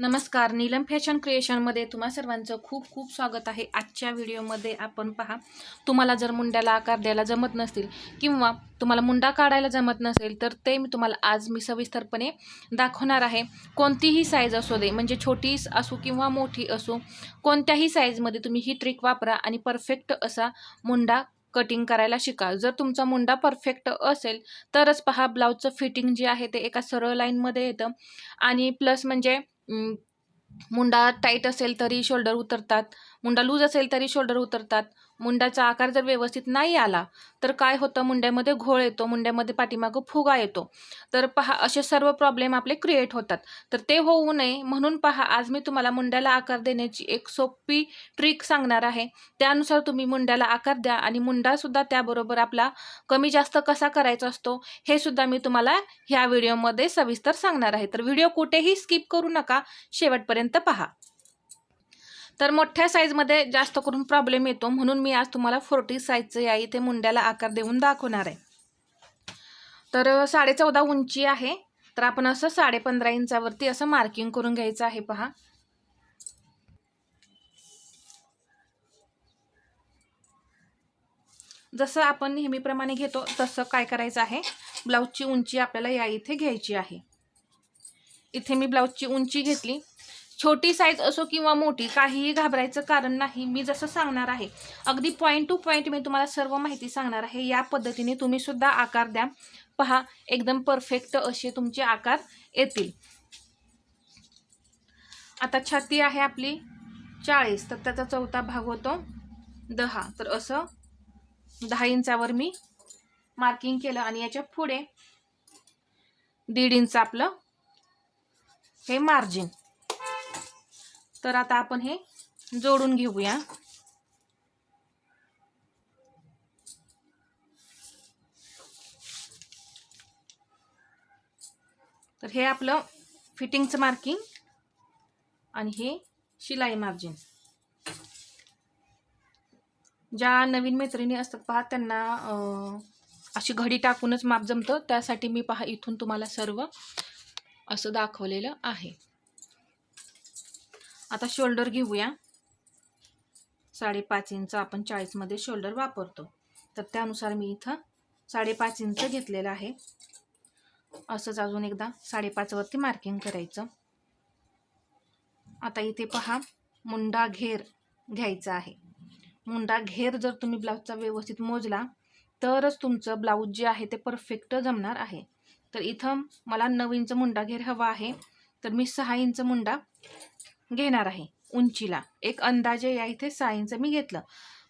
नमस्कार. नीलम फॅशन क्रिएशनमध्ये तुम्हा सर्वांचं खूप खूप स्वागत आहे. आजच्या व्हिडिओमध्ये आपण पहा तुम्हाला जर मुंड्याला आकार द्यायला जमत नसतील किंवा तुम्हाला मुंडा काढायला जमत नसेल तर ते मी तुम्हाला आज मी सविस्तरपणे दाखवणार आहे. कोणतीही साईज असू दे म्हणजे छोटी असो किंवा मोठी असो कोणत्याही साईजमध्ये तुम्ही ही ट्रिक वापरा आणि परफेक्ट असा मुंडा कटिंग करायला शिका. जर तुमचा मुंडा परफेक्ट असेल तरच पहा ब्लाऊजचं फिटिंग जे आहे ते एका सरळ लाईनमध्ये येतं. आणि प्लस म्हणजे मुंडा टाईट असेल तरी शोल्डर उतरतात. मुंडा लूज असेल तरी शोल्डर उतरतात. मुंडाचा आकार जर व्यवस्थित नाही आला तर काय होतं? मुंड्यामध्ये घोळ येतो मुंड्यामध्ये पाठीमागं फुगा येतो. तर पहा असे सर्व प्रॉब्लेम आपले क्रिएट होतात. तर ते होऊ नये. म्हणून पहा आज मी तुम्हाला मुंड्याला आकार देण्याची एक सोपी ट्रिक सांगणार आहे. त्यानुसार तुम्ही मुंड्याला आकार द्या आणि मुंडासुद्धा त्याबरोबर आपला कमी जास्त कसा करायचा असतो हे सुद्धा मी तुम्हाला ह्या व्हिडिओमध्ये सविस्तर सांगणार आहे. तर व्हिडिओ कुठेही स्किप करू नका. शेवटपर्यंत पहा. तर मोठ्या साईजमध्ये जास्त करून प्रॉब्लेम येतो. म्हणून मी आज तुम्हाला फोर्टी साईजचं या इथे मुंड्याला आकार देऊन दाखवणार आहे. तर साडे चौदा उंची आहे. तर आपण असं साडे पंधरा इंचावरती असं मार्किंग करून घ्यायचं आहे पहा. जसं आपण नेहमीप्रमाणे घेतो तसं काय करायचं आहे? ब्लाऊजची उंची आपल्याला या इथे घ्यायची आहे. इथे मी ब्लाऊजची उंची घेतली. छोटी साईज असो किंवा मोठी काहीही घाबरायचं कारण नाही. मी जसं सांगणार आहे अगदी पॉईंट टू पॉईंट मी तुम्हाला सर्व माहिती सांगणार आहे. या पद्धतीने तुम्ही सुद्धा आकार द्या. पहा एकदम परफेक्ट असे तुमचे आकार येतील. आता छाती आहे आपली चाळीस तर त्याचा चौथा भाग होतो दहा. तर असं दहा इंचावर मी मार्किंग केलं आणि याच्यापुढे दीड इंच आपलं हे मार्जिन तर आता आपण हे जोडून घेऊया. तर हे आपलं फिटिंगचं मार्किंग आणि हे शिलाई मार्जिन ज्या नवीन मैत्रिणी असतात पहा त्यांना अशी घडी टाकूनच माप जमतं. त्यासाठी मी पहा इथून तुम्हाला सर्व असं दाखवलेलं आहे. आता शोल्डर घेऊया. साडेपाच इंच आपण चाळीसमध्ये शोल्डर वापरतो. तर त्यानुसार मी इथं साडेपाच इंच घेतलेलं आहे. असंच अजून एकदा साडेपाचवरती मार्किंग करायचं. आता इथे पहा मुंडा घेर घ्यायचा आहे. मुंडा घेर जर तुम्ही ब्लाऊजचा व्यवस्थित मोजला तरच तुमचं ब्लाऊज जे आहे ते परफेक्ट जमणार आहे. तर इथं मला नऊ इंच मुंडा घेर हवा आहे. तर मी सहा इंच मुंडा घेणार आहे उंचीला. एक अंदाजे या इथे सहा इंच मी घेतलं.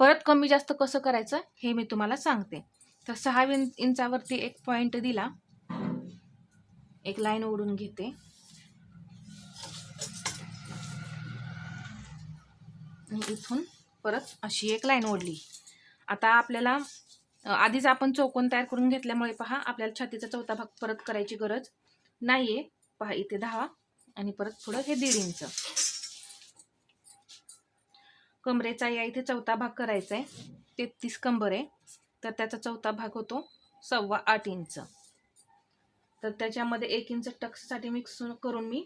परत कमी जास्त कसं करायचं हे मी तुम्हाला सांगते. तर सहा विं इंचावरती एक पॉईंट दिला. एक लाईन ओढून घेते. इथून परत अशी एक लाईन ओढली. आता आपल्याला आधीच आपण चौकोन तयार करून घेतल्यामुळे पहा आपल्याला छातीचा चौथा भाग परत करायची गरज नाही आहे पहा इथे दहा. आणि परत पुढं हे दीड इंच. कमरेचा या इथे चौथा भाग करायचा आहे. तेहतीस कंबर आहे. तर त्याचा चौथा भाग होतो सव्वा आठ इंच. तर त्याच्यामध्ये एक इंच टक्ससाठी मिक्स करून मी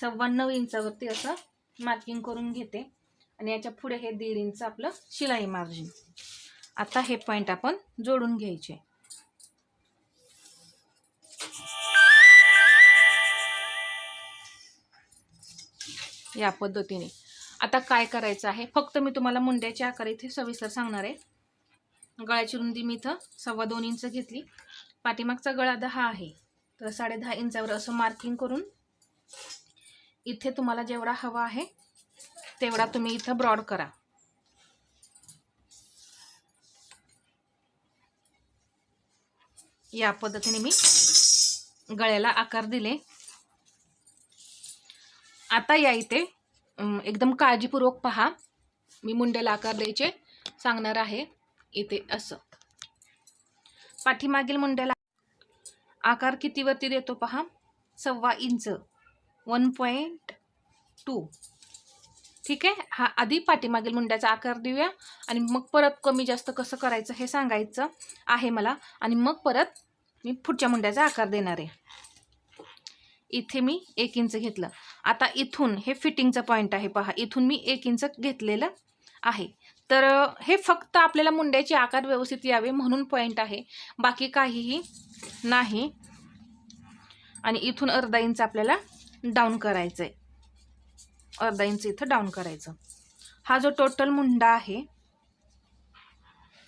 सव्वा नऊ इंचावरती असं मार्किंग करून घेते. आणि याच्यापुढे हे दीड इंच आपलं शिलाई मार्जिन आता हे पॉईंट आपण जोडून घ्यायचे. या पद्धतीने. आता काय करायचं आहे? फक्त मी तुम्हाला मुंड्याचे आकार इथे सविस्तर सांगणार आहे. गळ्याची रुंदी मी इथं सव्वा दोन इंच घेतली. पाठीमागचा गळा दहा आहे. तर साडे दहा इंचावर असं मार्किंग करून इथे तुम्हाला जेवढा हवा आहे तेवढा तुम्ही इथं ब्रॉड करा. या पद्धतीने मी गळ्याला आकार दिले. आता या इथे एकदम काळजीपूर्वक पहा. मी मुंड्याला आकार द्यायचे. सांगणार आहे इथे असं. पाठीमागील मुंड्याला आकार कितीवरती देतो पहा? सव्वा इंच. One point two. ठीक आहे? हा आधी पाठीमागील मुंड्याचा आकार देऊया. आणि मग परत कमी जास्त कसं करायचं हे सांगायचं आहे मला. आणि मग परत मी पुढच्या मुंड्याचा आकार देणार आहे. इथे मी एक इंच घेतलं. आता इथून हे फिटिंगचं पॉईंट आहे पहा. इथून मी एक इंच घेतलेलं आहे. तर हे फक्त आपल्याला मुंड्याचे आकार व्यवस्थित यावे म्हणून पॉईंट आहे. बाकी काहीही नाही. आणि इथून अर्धा इंच आपल्याला डाऊन करायचं आहे अर्धा इंच इथं डाऊन करायचं. हा जो टोटल मुंडा आहे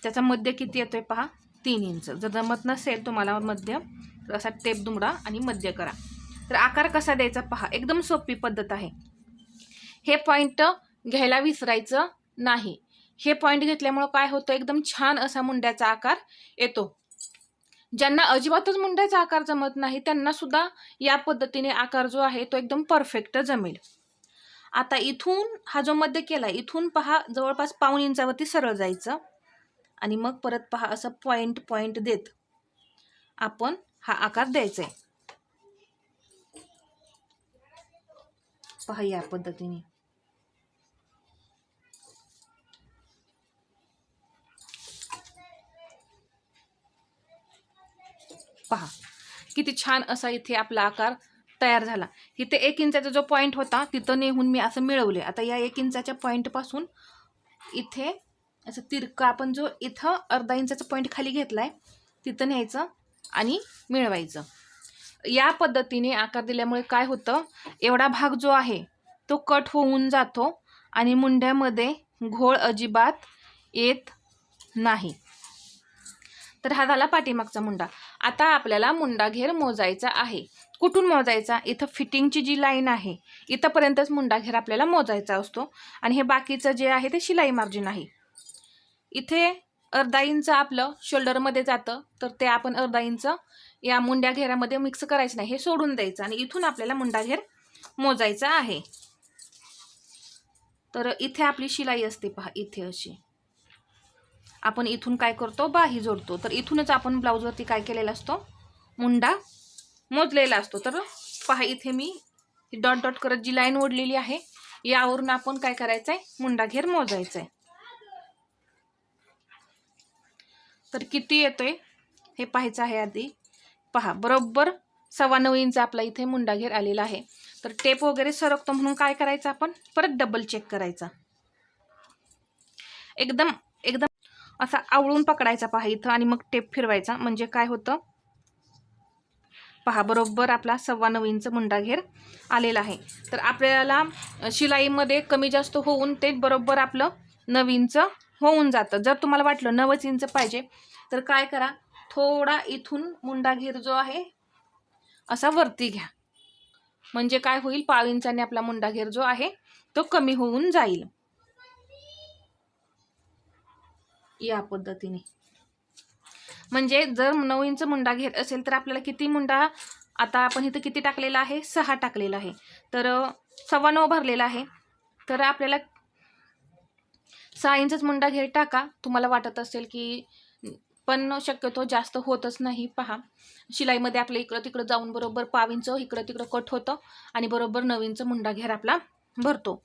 त्याचा मध्य किती येतोय पहा? तीन इंच. जर जमत नसेल तुम्हाला मध्य तर असा टेप दुमडा आणि मध्य करा. तर आकार कसा द्यायचा पहा एकदम सोपी पद्धत आहे. हे पॉईंट घ्यायला विसरायचं नाही. हे पॉईंट घेतल्यामुळं काय होतं एकदम छान असा मुंड्याचा आकार येतो. ज्यांना अजिबातच मुंड्याचा आकार जमत नाही त्यांना सुद्धा या पद्धतीने आकार जो आहे तो एकदम परफेक्ट जमेल. आता इथून हा जो मध्य केला इथून पहा जवळपास पाऊन इंचावरती सरळ जायचं. आणि मग परत पहा असं पॉईंट पॉईंट देत. आपण हा आकार द्यायचा आहे पहा या पद्धतीने. पहा किती छान असा इथे आपला आकार तयार झाला. इथे एक इंचाचा जो पॉईंट होता तिथं नेहून मी असं मिळवले. आता या एक इंचाच्या पॉईंटपासून इथे असं तिरका आपण जो इथं अर्धा इंचाचा पॉईंट खाली घेतला आहे तिथं न्यायचं आणि मिळवायचं. या पद्धतीने आकार दिल्यामुळे काय होतं? एवढा भाग जो आहे तो कट होऊन जातो आणि मुंड्यामध्ये घोळ अजिबात येत नाही. तर हा झाला पाठीमागचा मुंडा. आता आपल्याला मुंडा घेर मोजायचा आहे. कुठून मोजायचा? इथं फिटिंगची जी लाईन आहे इथंपर्यंतच मुंडा घेर आपल्याला मोजायचा असतो. आणि हे बाकीचं जे आहे ते शिलाई मार्जिन आहे. इथे अर्धा इंच आपलं शोल्डरमध्ये जातं तर ते आपण अर्धा इंच या मुंड्या घेरामध्ये मिक्स करायचं नाही. हे सोडून द्यायचं आणि इथून आपल्याला मुंडा घेर मोजायचा आहे. तर इथे आपली शिलाई असते पहा इथे अशी. आपण इथून काय करतो? बाही जोडतो. तर इथूनच आपण ब्लाऊजवरती काय केलेला असतो? मुंडा मोजलेला असतो. तर पहा इथे मी डॉट डॉट करत जी लाईन ओढलेली आहे यावरून आपण काय करायचं आहे मुंडा घेर मोजायचा आहे तर किती येतोय? हे पाहायचं आहे आधी. पहा बरोबर सव्वा नऊ इंच आपला इथे मुंडा घेर आलेला आहे. तर टेप वगैरे सरकतो म्हणून काय करायचं आपण? परत डबल चेक करायचा. एकदम एकदम असा आवळून पकडायचा पहा इथं आणि मग टेप फिरवायचा. म्हणजे काय होतं? पहा बरोबर आपला सव्वा नऊ इंच मुंडा घेर आलेला आहे. तर आपल्याला शिलाईमध्ये कमी जास्त होऊन ते बरोबर आपलं नऊ इंच होऊन जातं. जर तुम्हाला वाटलं नवच इंच पाहिजे तर काय करा? थोडा इथून मुंडा घेर जो आहे असा वरती घ्या. म्हणजे काय होईल पाव इंचाने आपला मुंडा घेर जो आहे तो कमी होऊन जाईल. या पद्धतीने. म्हणजे जर नऊ इंच मुंडा घेर असेल तर आपल्याला किती मुंडा आता आपण इथं किती टाकलेला आहे? सहा टाकलेला आहे. तर सव्वा नऊ भरलेला आहे. तर आपल्याला सहा इंचच मुंडा घेर टाका. तुम्हाला वाटत असेल की पण शक्यतो जास्त होतच नाही. पहा शिलाईमध्ये आपलं इकडं तिकडं जाऊन बरोबर पाव इंच इकडं तिकडं कट होतं आणि बरोबर नवीनचं मुंडा घेर आपला भरतो.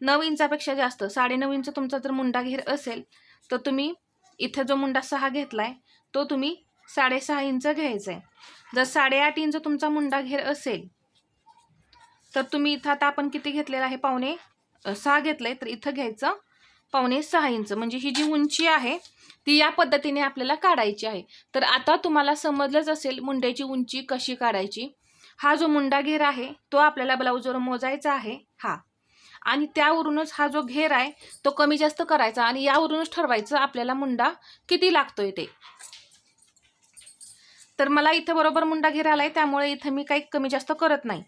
नऊ इंचापेक्षा जास्त साडेनऊ इंच तुमचा जर मुंडा घेर असेल तर तुम्ही इथं जो मुंडा सहा घेतलाय तो तुम्ही साडेसहा इंच घ्यायचा आहे जर साडेआठ इंच तुमचा मुंडा घेर असेल तर तुम्ही इथं आता आपण किती घेतलेला आहे पावणे सहा घेतलंय तर इथं घ्यायचं पावणे सहा इंच. म्हणजे ही जी उंची आहे ती या पद्धतीने आपल्याला काढायची आहे. तर आता तुम्हाला समजलंच असेल मुंड्याची उंची कशी काढायची. हा जो मुंडा घेर आहे तो आपल्याला ब्लाऊजवर मोजायचा आहे. हा. आणि त्यावरूनच हा जो घेर आहे तो कमी जास्त करायचा आणि यावरूनच ठरवायचं आपल्याला मुंडा किती लागतोय ते. तर मला इथं बरोबर मुंडा घेर आलाय त्यामुळे इथं मी काही कमी जास्त करत नाही.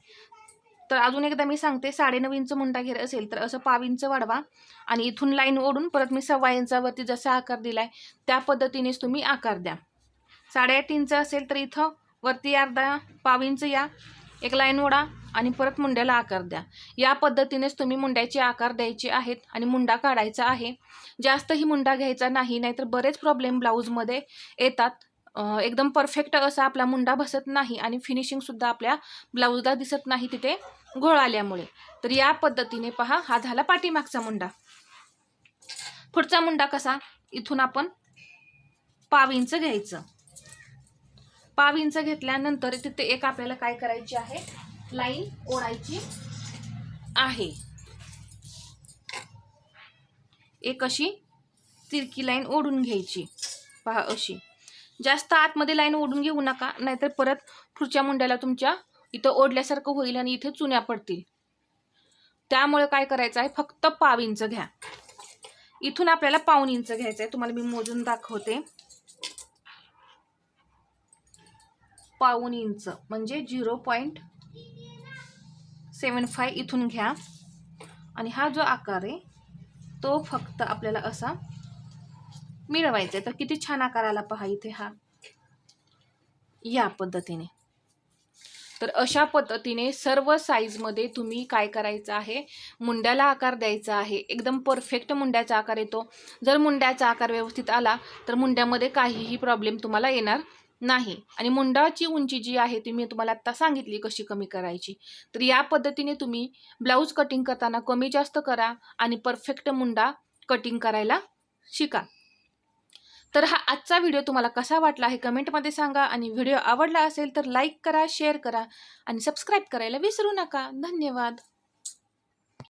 तर अजून एकदा मी सांगते साडेनऊ इंच मुंडा घेर असेल तर असं पाव इंच वाढवा आणि इथून लाईन ओढून परत मी सव्वा इंचावरती जसा आकार दिलाय त्या पद्धतीनेच तुम्ही आकार द्या. साडेआठ इंच असेल तर इथं वरती अर्धा पाव इंच या एक लाईन ओढा आणि परत मुंड्याला आकार द्या. या पद्धतीनेच तुम्ही मुंड्याचे आकार द्यायचे आहेत आणि मुंडा काढायचा आहे. जास्तही मुंडा घ्यायचा नाही नाहीतर बरेच प्रॉब्लेम ब्लाऊजमध्ये येतात. एकदम परफेक्ट असा आपला मुंडा बसत नाही आणि फिनिशिंगसुद्धा आपल्या ब्लाऊजला दिसत नाही तिथे घोळ आल्यामुळे. तर या पद्धतीने पहा हा झाला पाठीमागचा मुंडा. पुढचा मुंडा कसा? इथून आपण पाव इंच घ्यायचं. पाव इंच घेतल्यानंतर तिथे एक आपल्याला काय करायची आहे? लाईन ओढायची आहे. एक अशी तिरकी लाईन ओढून घ्यायची. पहा अशी. जास्त आतमध्ये लाईन ओढून घेऊ नका नाहीतर परत पुढच्या मुंड्याला तुमच्या इथं ओढल्यासारखं होईल आणि इथे चुन्या पडतील. त्यामुळे काय करायचं आहे फक्त पाव इंच घ्या. इथून आपल्याला पाऊन इंच घ्यायचं आहे तुम्हाला मी मोजून दाखवते. पाऊन इंच म्हणजे झिरो पॉईंट सेवन फाय इथून घ्या. आणि हा जो आकार आहे तो फक्त आपल्याला असा मिळवायचे तर किती छान आकार आला पहा इथे हा. या पद्धतीने. तर अशा पद्धतीने सर्व साईजमध्ये तुम्ही काय करायचं आहे? मुंड्याला आकार द्यायचा आहे. एकदम परफेक्ट मुंड्याचा आकार येतो. जर मुंड्याचा आकार व्यवस्थित आला तर मुंड्यामध्ये काहीही प्रॉब्लेम तुम्हाला येणार नाही. आणि मुंडाची उंची जी आहे ती मी तुम्हाला आत्ता सांगितली कशी कमी करायची. तर या पद्धतीने तुम्ही ब्लाऊज कटिंग करताना कमी जास्त करा आणि परफेक्ट मुंडा कटिंग करायला शिका. तर हा आजचा व्हिडिओ तुम्हाला कसा वाटला हे कमेंटमध्ये सांगा आणि व्हिडिओ आवडला असेल तर लाईक करा शेअर करा आणि सबस्क्राईब करायला विसरू नका. धन्यवाद.